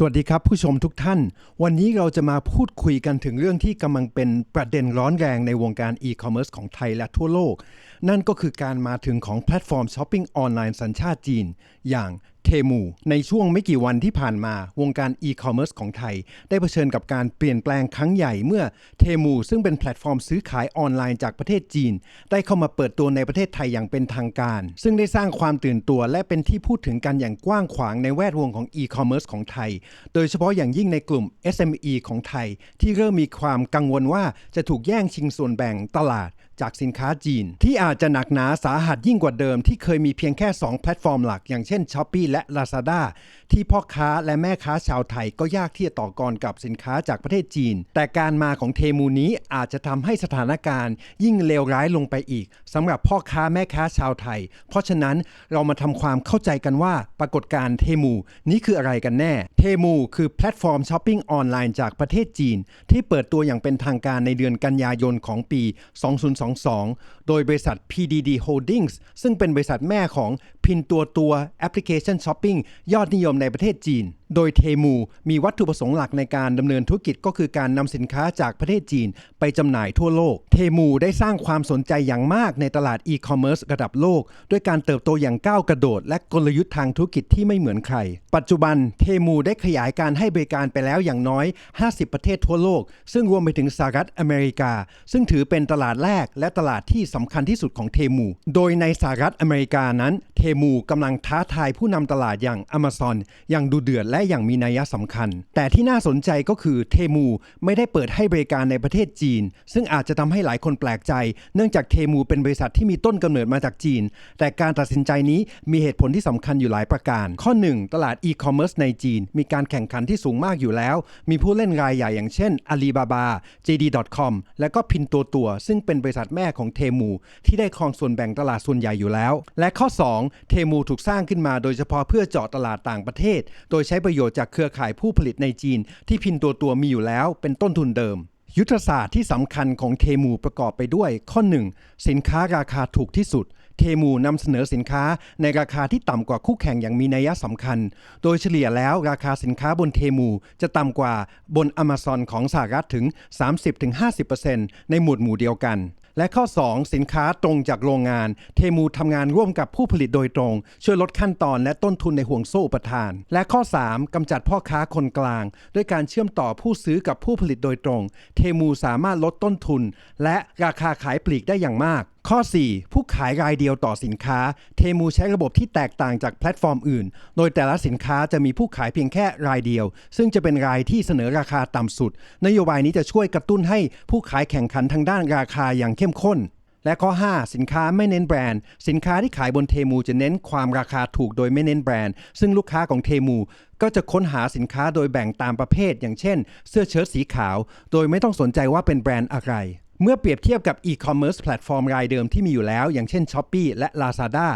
สวัสดีครับผู้ชมทุกท่าน วันนี้เราจะมาพูดคุยกันถึงเรื่องที่กำลังเป็นประเด็นร้อนแรงในวงการอีคอมเมิร์ซของไทยและทั่วโลก นั่นก็คือการมาถึงของแพลตฟอร์มช้อปปิ้งออนไลน์สัญชาติจีน อย่างเทมูในช่วงไม่กี่วันที่ผ่านมาวงการอีคอมเมิร์ซของไทย ได้เผชิญกับการเปลี่ยนแปลงครั้งใหญ่เมื่อเทมูซึ่งเป็นแพลตฟอร์มซื้อขายออนไลน์จากประเทศจีน ได้เข้ามาเปิดตัวในประเทศไทยอย่างเป็นทางการ ซึ่งได้สร้างความตื่นตัวและเป็นที่พูดถึงกันอย่างกว้างขวางในแวดวงของอีคอมเมิร์ซของไทย โดยเฉพาะอย่างยิ่งในกลุ่ม SME ของไทย ที่เริ่มมีความกังวลว่าจะถูกแย่งชิงส่วนแบ่งตลาด จากสินค้าจีน ที่อาจจะหนักหนาสาหัสยิ่งกว่าเดิมที่เคยมีเพียงแค่ 2 แพลตฟอร์มหลัก อย่างเช่น s h อ p e e และ Lazada ที่พ่อค้าและแม่ค้าชาวไทยก็ยากที่จะต่อกรกับสินค้าจากประเทศจีน แต่การมาของเทมูนี้อาจจะทำให้สถานการณ์ ยิ่งเลวร้ายลงไปอีกสำหรับพ่อค้าแม่ค้าชาวไทย เพราะฉะนั้นเรามาทำความเข้าใจกันว่าปรากฏการณ์เทมูนี้คืออะไรกันแน่ เทมูคือแพลตฟอร์มช้อปปิ้งออนไลน์จากประเทศจีน ที่เปิดตัวอย่างเป็นทางการในเดือนกันยายนของปี 2022โดยบริษัท PDD Holdings ซึ่งเป็นบริษัทแม่ของพินตัวตัวแอปพลิเคชันช้อปปิ้งยอดนิยมในประเทศจีน โดยเทมูมีวัตถุประสงค์หลักในการดำเนินธุรกิจก็คือการนำสินค้าจากประเทศจีน ไปจำหน่ายทั่วโลก เทมูได้สร้างความสนใจอย่างมากในตลาดอีคอมเมิร์ซระดับโลก ด้วยการเติบโตอย่างก้าวกระโดด และกลยุทธ์ทางธุรกิจที่ไม่เหมือนใคร ปัจจุบันเทมูได้ขยายการให้บริการไปแล้วอย่างน้อย 50 ประเทศทั่วโลก ซึ่งรวมไปถึงสหรัฐอเมริกา ซึ่งถือเป็นตลาดแรกและตลาดที่สำคัญที่สุดของเทมู โดยในสหรัฐอเมริกานั้นเทมูกำลังท้าทายผู้นำตลาดอย่าง Amazon อย่างดูเดือดและอย่างมีนัยสำคัญ แต่ที่น่าสนใจก็คือเทมูไม่ได้เปิดให้บริการในประเทศจีน ซึ่งอาจจะทำให้หลายคนแปลกใจ เนื่องจากเทมูเป็นบริษัทที่มีต้นกำเนิดมาจากจีน แต่การตัดสินใจนี้มีเหตุผลที่สำคัญอยู่หลายประการ ข้อ 1 ตลาดอีคอมเมิร์ซในจีน มีการแข่งขันที่สูงมากอยู่แล้ว มีผู้เล่นรายใหญ่อย่างเช่น Alibaba JD.com และก็พินตัวตัว ซึ่งเป็นบริษัทแม่ของเทมูที่ได้ครองส่วนแบ่งตลาดส่วนใหญ่อยู่แล้ว และข้อ 2เทมูถูกสร้างขึ้นมาโดยเฉพาะเพื่อเจาะตลาดต่างประเทศ โดยใช้ประโยชน์จากเครือข่ายผู้ผลิตในจีน ที่พินตัวตัวมีอยู่แล้วเป็นต้นทุนเดิมยุทธศาสตร์ที่สำคัญของเทมูประกอบไปด้วย ข้อ 1 สินค้าราคาถูกที่สุด เทมูนำเสนอสินค้าในราคาที่ต่ำกว่าคู่แข่งอย่างมีนัยสำคัญ โดยเฉลี่ยแล้วราคาสินค้าบนเทมูจะต่ำกว่าบน Amazon ของสหรัฐถึง 30-50%ในหมวดหมู่เดียวกันและข้อ 2 สินค้าตรงจากโรงงาน เทมูทำงานร่วมกับผู้ผลิตโดยตรง ช่วยลดขั้นตอนและต้นทุนในห่วงโซ่อุปทาน และข้อ 3กำจัดพ่อค้าคนกลาง ด้วยการเชื่อมต่อผู้ซื้อกับผู้ผลิตโดยตรง เทมูสามารถลดต้นทุน และราคาขายปลีกได้อย่างมากข้อ 4 ผู้ขายรายเดียวต่อสินค้า เทมูใช้ระบบที่แตกต่างจากแพลตฟอร์มอื่น โดยแต่ละสินค้าจะมีผู้ขายเพียงแค่รายเดียว ซึ่งจะเป็นรายที่เสนอราคาต่ำสุด นโยบายนี้จะช่วยกระตุ้นให้ผู้ขายแข่งขันทางด้านราคาอย่างเข้มข้น และข้อ 5 สินค้าไม่เน้นแบรนด์ สินค้าที่ขายบนเทมูจะเน้นความราคาถูกโดยไม่เน้นแบรนด์ ซึ่งลูกค้าของเทมูก็จะค้นหาสินค้าโดยแบ่งตามประเภท อย่างเช่น เสื้อเชิ้ตสีขาว โดยไม่ต้องสนใจว่าเป็นแบรนด์อะไร เมื่อเปรียบเทียบกับอีคอมเมิร์ซแพลตฟอร์มรายเดิมที่มีอยู่แล้ว อย่างเช่น s h อ p e e และ Lazada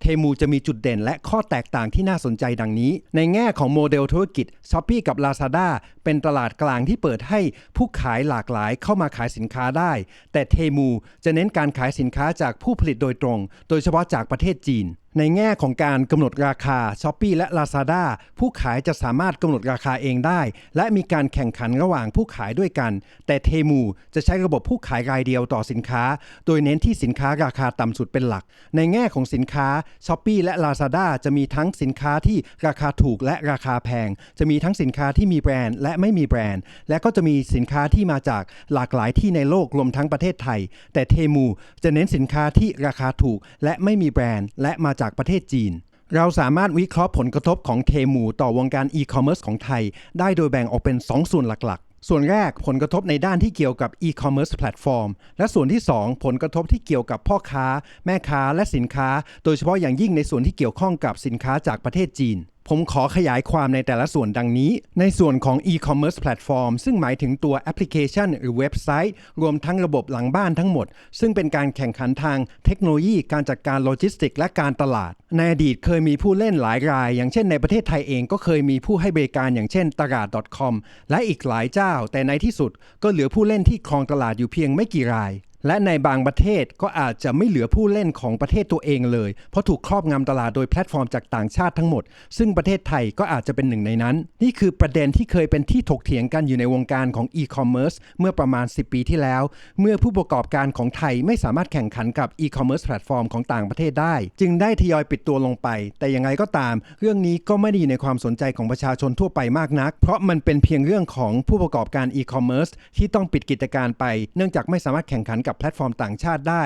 เทมูจะมีจุดเด่นและข้อแตกต่างที่น่าสนใจดังนี้ ในแง่ของโมเดลธุรกิจ s h อ p e e กับ Lazada เป็นตลาดกลางที่เปิดให้ผู้ขายหลากหลายเข้ามาขายสินค้าได้ แต่เทมูจะเน้นการขายสินค้าจากผู้ผลิตโดยตรง โดยเฉพาะจากประเทศจีน ในแง่ของการกำหนดราคา s h อ p e e และ Lazada ผู้ขายจะสามารถกำหนดราคาเองได้ และมีการแข่งขันระหว่างผู้ขายด้วยกัน แต่เทมูจะใช้ระบบผู้ขายรายเดียวต่อสินค้า โดยเน้นที่สินค้าราคาต่ำสุดเป็นหลัก ในแง่ของสินค้า s h อ p e e และ Lazada จะมีทั้งสินค้าที่ราคาถูกและราคาแพง จะมีทั้งสินค้าที่มีแบรนด์และไม่มีแบรนด์ และก็จะมีสินค้าที่มาจากหลากหลายที่ในโลกรวมทั้งประเทศไทย แต่เทมูจะเน้นสินค้าที่ราคาถูกและไม่มีแบรนด์ และมาจากประเทศจีน เราสามารถวิเคราะห์ผลกระทบของเทมูต่อวงการอีคอมเมิร์ซของไทย ได้โดยแบ่งออกเป็น 2 ส่วนหลักๆ ส่วนแรกผลกระทบในด้านที่เกี่ยวกับอีคอมเมิร์ซแพลตฟอร์มและส่วนที่ 2 ผลกระทบที่เกี่ยวกับพ่อค้า แม่ค้าและสินค้า โดยเฉพาะอย่างยิ่งในส่วนที่เกี่ยวข้องกับสินค้าจากประเทศจีน ผมขอขยายความในแต่ละส่วนดังนี้ ในส่วนของ e-commerce platform ซึ่งหมายถึงตัวแอปพลิเคชันหรือเว็บไซต์ รวมทั้งระบบหลังบ้านทั้งหมด ซึ่งเป็นการแข่งขันทางเทคโนโลยีการจัดการโลจิสติก และการตลาด ในอดีตเคยมีผู้เล่นหลายราย อย่างเช่นในประเทศไทยเองก็เคยมีผู้ให้บริการอย่างเช่นตลาด .com และอีกหลายเจ้า แต่ในที่สุดก็เหลือผู้เล่นที่ครองตลาดอยู่เพียงไม่กี่ราย และในบางประเทศก็อาจจะไม่เหลือผู้เล่นของประเทศตัวเองเลย เพราะถูกครอบงำตลาดโดยแพลตฟอร์มจากต่างชาติทั้งหมด ซึ่งประเทศไทยก็อาจจะเป็นหนึ่งในนั้น นี่คือประเด็นที่เคยเป็นที่ถกเถียงกันอยู่ในวงการของอีคอมเมิร์ซเมื่อประมาณ 10 ปีที่แล้ว เมื่อผู้ประกอบการของไทยไม่สามารถแข่งขันกับอีคอมเมิร์ซแพลตฟอร์มของต่างประเทศได้ จึงได้ทยอยปิดตัวลงไป แต่ยังไงก็ตาม เรื่องนี้ก็ไม่ได้อยู่ในความสนใจของประชาชนทั่วไปมากนัก เพราะมันเป็นเพียงเรื่องของผู้ประกอบการอีคอมเมิร์ซที่ต้องปิดกิจการไป เนื่องจากไม่สามารถแข่งขันกับแพลตฟอร์มต่างชาติได้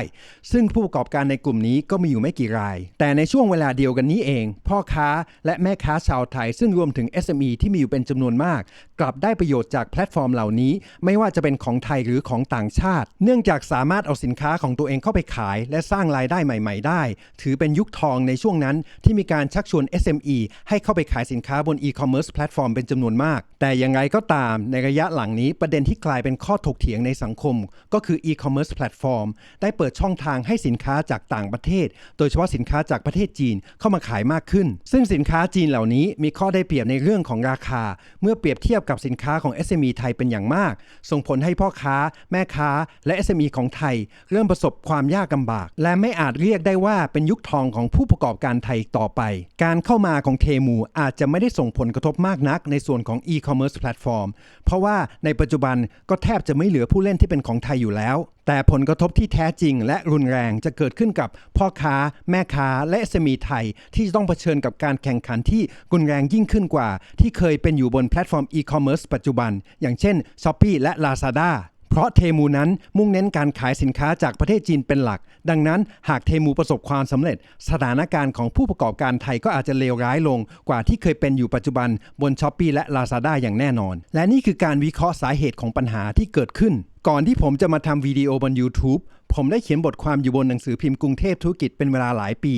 ซึ่งผู้ประกอบการในกลุ่มนี้ก็มีอยู่ไม่กี่ราย แต่ในช่วงเวลาเดียวกันนี้เอง พ่อค้าและแม่ค้าชาวไทย ซึ่งรวมถึง SME ที่มีอยู่เป็นจำนวนมาก กลับได้ประโยชน์จากแพลตฟอร์มเหล่านี้ ไม่ว่าจะเป็นของไทยหรือของต่างชาติ เนื่องจากสามารถเอาสินค้าของตัวเองเข้าไปขาย และสร้างรายได้ใหม่ ๆ ได้ ถือเป็นยุคทองในช่วงนั้นที่มีการชักชวน SME ให้เข้าไปขายสินค้าบน e-commerce แพลตฟอร์มเป็นจำนวนมาก แต่อยังไงก็ตามในระยะหลังนี้ประเด็นที่กลายเป็นข้อถกเถียงในสังคม ก็คือ e-commerce แพลตฟอร์มได้เปิดช่องทางให้สินค้าจากต่างประเทศ โดยเฉพาะสินค้าจากประเทศจีนเข้ามาขายมากขึ้น ซึ่งสินค้าจีนเหล่านี้มีข้อได้เปรียบในเรื่องของราคา เมื่อเปรียบเทียบกับสินค้าของ SME ไทยเป็นอย่างมาก ส่งผลให้พ่อค้า แม่ค้า และ SME ของไทย เริ่มประสบความยากลำบาก และไม่อาจเรียกได้ว่าเป็นยุคทองของผู้ประกอบการไทยต่อไป การเข้ามาของเทมูอาจจะไม่ได้ส่งผลกระทบมากนักในส่วนของ e-commerce แพลตฟอร์มเพราะว่าในปัจจุบันก็แทบจะไม่เหลือผู้เล่นที่เป็นของไทยอยู่แล้วแต่ผลกระทบที่แท้จริงและรุนแรงจะเกิดขึ้นกับพ่อค้า แม่ค้า และ SME ไทย ที่ต้องเผชิญกับการแข่งขันที่รุนแรงยิ่งขึ้นกว่า ที่เคยเป็นอยู่บนแพลตฟอร์ม e-commerce ปัจจุบัน อย่างเช่น Shopee และ Lazada เพราะเทมูนั้นมุ่งเน้นการขายสินค้าจากประเทศจีนเป็นหลัก ดังนั้นหากเทมูประสบความสำเร็จ สถานการณ์ของผู้ประกอบการไทยก็อาจจะเลวร้ายลงกว่าที่เคยเป็นอยู่ปัจจุบันบน s h อ p e e และ Lazada อย่างแน่นอน และนี่คือการวิเคราะห์สาเหตุของปัญหาที่เกิดขึ้น ก่อนที่ผมจะมาทำวิดีโอบน YouTube ผมได้เขียนบทความอยู่บนหนังสือพิมพ์กรุงเทพธุรกิจเป็นเวลาหลายปี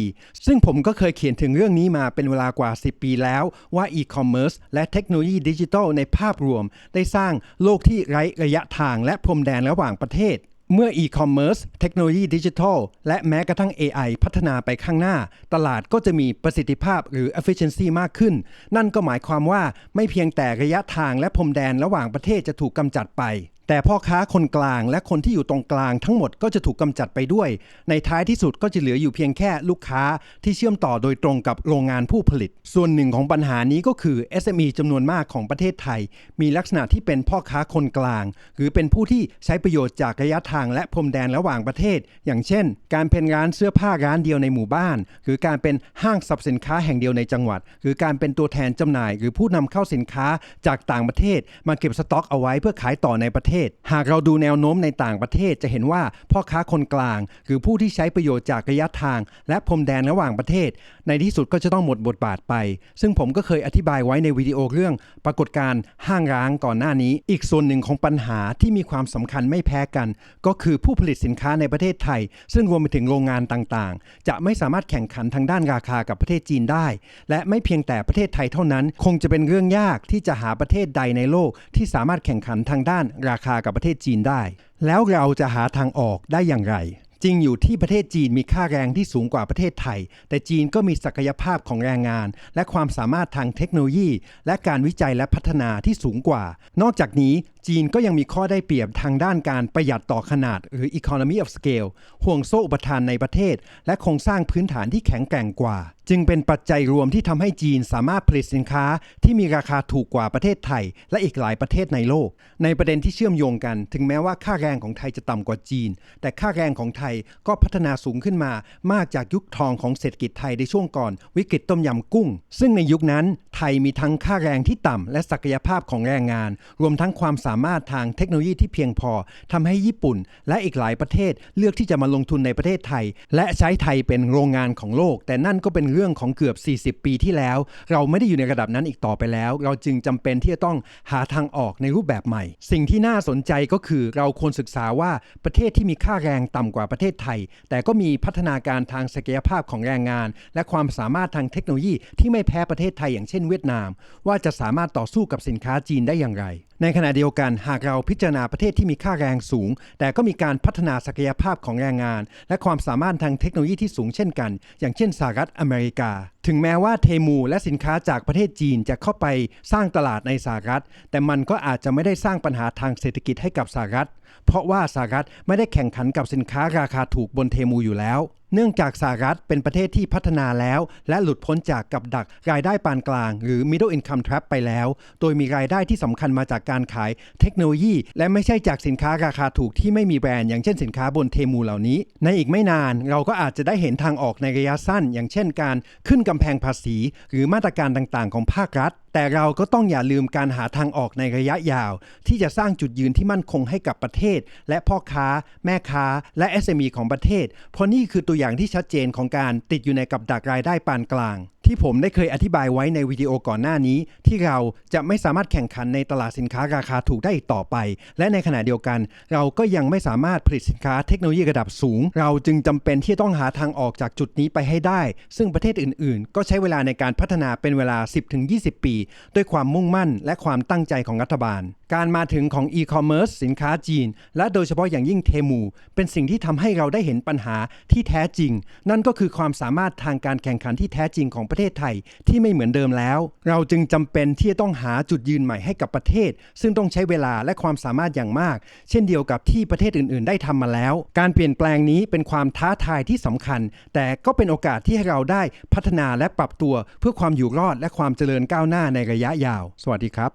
ซึ่งผมก็เคยเขียนถึงเรื่องนี้มาเป็นเวลากว่า 10 ปีแล้วว่าอีคอมเมิร์ซและเทคโนโลยีดิจิทัลในภาพรวม ได้สร้างโลกที่ไร้ระยะทางและพรมแดนระหว่างประเทศเมื่อ e-commerce เทคโนโลยีดิจิทัลและแม้กระทั่ง AI พัฒนาไปข้างหน้า ตลาดก็จะมีประสิทธิภาพหรือ efficiency มากขึ้น นั่นก็หมายความว่าไม่เพียงแต่ระยะทางและพรมแดนระหว่างประเทศจะถูกกำจัดไป แต่พ่อค้าคนกลางและคนที่อยู่ตรงกลางทั้งหมดก็จะถูกกำจัดไปด้วย ในท้ายที่สุดก็จะเหลืออยู่เพียงแค่ลูกค้าที่เชื่อมต่อโดยตรงกับโรงงานผู้ผลิต ส่วนหนึ่งของปัญหานี้ก็คือ SME จำนวนมากของประเทศไทย มีลักษณะที่เป็นพ่อค้าคนกลาง หรือเป็นผู้ที่ใช้ประโยชน์จากระยะทางและพรมแดนระหว่างประเทศ อย่างเช่น การเป็นร้านเสื้อผ้าร้านเดียวในหมู่บ้าน หรือการเป็นห้างสรรพสินค้าแห่งเดียวในจังหวัด หรือการเป็นตัวแทนจำหน่าย หรือผู้นำเข้าสินค้าจากต่างประเทศ มาเก็บสต็อกเอาไว้เพื่อขายต่อในประเทศหากเราดูแนวโน้มในต่างประเทศจะเห็นว่าพ่อค้าคนกลาง หรือผู้ที่ใช้ประโยชน์จากระยะทาง และพรมแดนระหว่างประเทศ ในที่สุดก็จะต้องหมดบทบาทไป ซึ่งผมก็เคยอธิบายไว้ในวิดีโอเรื่อง ปรากฏการณ์ห้างร้างก่อนหน้านี้ อีกส่วนหนึ่งของปัญหาที่มีความสำคัญไม่แพ้กัน ก็คือผู้ผลิตสินค้าในประเทศไทย ซึ่งรวมไปถึงโรงงานต่างๆ จะไม่สามารถแข่งขันทางด้านราคากับประเทศจีนได้ และไม่เพียงแต่ประเทศไทยเท่านั้น คงจะเป็นเรื่องยากที่จะหาประเทศใดในโลกที่สามารถแข่งขันทางด้านราคากับประเทศจีนได้ แล้วเราจะหาทางออกได้อย่างไร จริงอยู่ที่ประเทศจีนมีค่าแรงที่สูงกว่าประเทศไทย แต่จีนก็มีศักยภาพของแรงงาน และความสามารถทางเทคโนโลยี และการวิจัยและพัฒนาที่สูงกว่า นอกจากนี้ จีนก็ยังมีข้อได้เปรียบทางด้านการประหยัดต่อขนาด หรือ economy of scale ห่วงโซ่อุปทานในประเทศ และโครงสร้างพื้นฐานที่แข็งแกร่งกว่า จึงเป็นปัจจัยรวมที่ทำให้จีนสามารถผลิตสินค้าที่มีราคาถูกกว่าประเทศไทย และอีกหลายประเทศในโลก ในประเด็นที่เชื่อมโยงกัน ถึงแม้ว่าค่าแรงของไทยจะต่ำกว่าจีน แต่ค่าแรงของไทยก็พัฒนาสูงขึ้นมามากจากยุคทองของเศรษฐกิจไทยในช่วงก่อน วิกฤตต้มยำกุ้ง ซึ่งในยุคนั้นไทยมีทั้งค่าแรงที่ต่ำและศักยภาพของแรงงาน รวมทั้งความสาามารถทางเทคโนโลยีที่เพียงพอทำให้ญี่ปุ่น และอีกหลายประเทศเลือกที่จะมาลงทุนในประเทศไทย และใช้ไทยเป็นโรงงานของโลก แต่นั่นก็เป็นเรื่องของเกือบ 40 ปีที่แล้ว เราไม่ได้อยู่ในระดับนั้นอีกต่อไปแล้ว เราจึงจำเป็นที่จะต้องหาทางออกในรูปแบบใหม่ สิ่งที่น่าสนใจก็คือเราควรศึกษาว่าประเทศที่มีค่าแรงต่ำกว่าประเทศไทย แต่ก็มีพัฒนาการทางศักยภาพของแรงงาน และความสามารถทางเทคโนโลยีที่ไม่แพ้ประเทศไทยอย่างเช่นเวียดนาม ว่าจะสามารถต่อสู้กับสินค้าจีนได้อย่างไรในขณะเดียวกันหากเราพิจารณาประเทศที่มีค่าแรงสูง แต่ก็มีการพัฒนาศักยภาพของแรงงาน และความสามารถทางเทคโนโลยีที่สูงเช่นกัน อย่างเช่นสหรัฐอเมริกา ถึงแม้ว่าเทมูและสินค้าจากประเทศจีนจะเข้าไปสร้างตลาดในสหรัฐ แต่มันก็อาจจะไม่ได้สร้างปัญหาทางเศรษฐกิจให้กับสหรัฐ เพราะว่าสหรัฐไม่ได้แข่งขันกับสินค้าราคาถูกบนเทมูอยู่แล้ว เนื่องจากสหรัฐเป็นประเทศที่พัฒนาแล้ว และหลุดพ้นจากกับดักรายได้ปานกลาง หรือ middle income trap ไปแล้ว โดยมีรายได้ที่สำคัญมาจากการขายเทคโนโลยี และไม่ใช่จากสินค้าราคาถูกที่ไม่มีแบรนด์อย่างเช่นสินค้าบนเทมูเหล่านี้ ในอีกไม่นานเราก็อาจจะได้เห็นทางออกในระยะสั้น อย่างเช่นการขึ้นกำแพงภาษี หรือมาตรการต่างๆ ของภาครัฐ แต่เราก็ต้องอย่าลืมการหาทางออกในระยะยาว ที่จะสร้างจุดยืนที่มั่นคงให้กับประเทศ และพ่อค้า แม่ค้า และ SME ของประเทศ เพราะนี่คือตัวอย่างที่ชัดเจนของการติดอยู่ในกับดักรายได้ปานกลาง ที่ผมได้เคยอธิบายไว้ในวิดีโอก่อนหน้านี้ ที่เราจะไม่สามารถแข่งขันในตลาดสินค้าราคาถูกได้อีกต่อไป และในขณะเดียวกัน เราก็ยังไม่สามารถผลิตสินค้าเทคโนโลยีระดับสูง เราจึงจำเป็นที่จะต้องหาทางออกจากจุดนี้ไปให้ได้ ซึ่งประเทศอื่น ๆ ก็ใช้เวลาในการพัฒนาเป็นเวลา 10-20 ปี ด้วยความมุ่งมั่นและความตั้งใจของรัฐบาลการมาถึงของอีคอมเมิร์ซสินค้าจีน และโดยเฉพาะอย่างยิ่งเทมูเป็นสิ่งที่ทำให้เราได้เห็นปัญหาที่แท้จริง นั่นก็คือความสามารถทางการแข่งขันที่แท้จริงของประเทศไทยที่ไม่เหมือนเดิมแล้ว เราจึงจำเป็นที่จะต้องหาจุดยืนใหม่ให้กับประเทศ ซึ่งต้องใช้เวลาและความสามารถอย่างมาก เช่นเดียวกับที่ประเทศอื่น ๆ ได้ทำมาแล้ว การเปลี่ยนแปลงนี้เป็นความท้าทายที่สำคัญ แต่ก็เป็นโอกาสที่ให้เราได้พัฒนาและปรับตัว เพื่อความอยู่รอดและความเจริญก้าวหน้าในระยะยาว สวัสดีครับ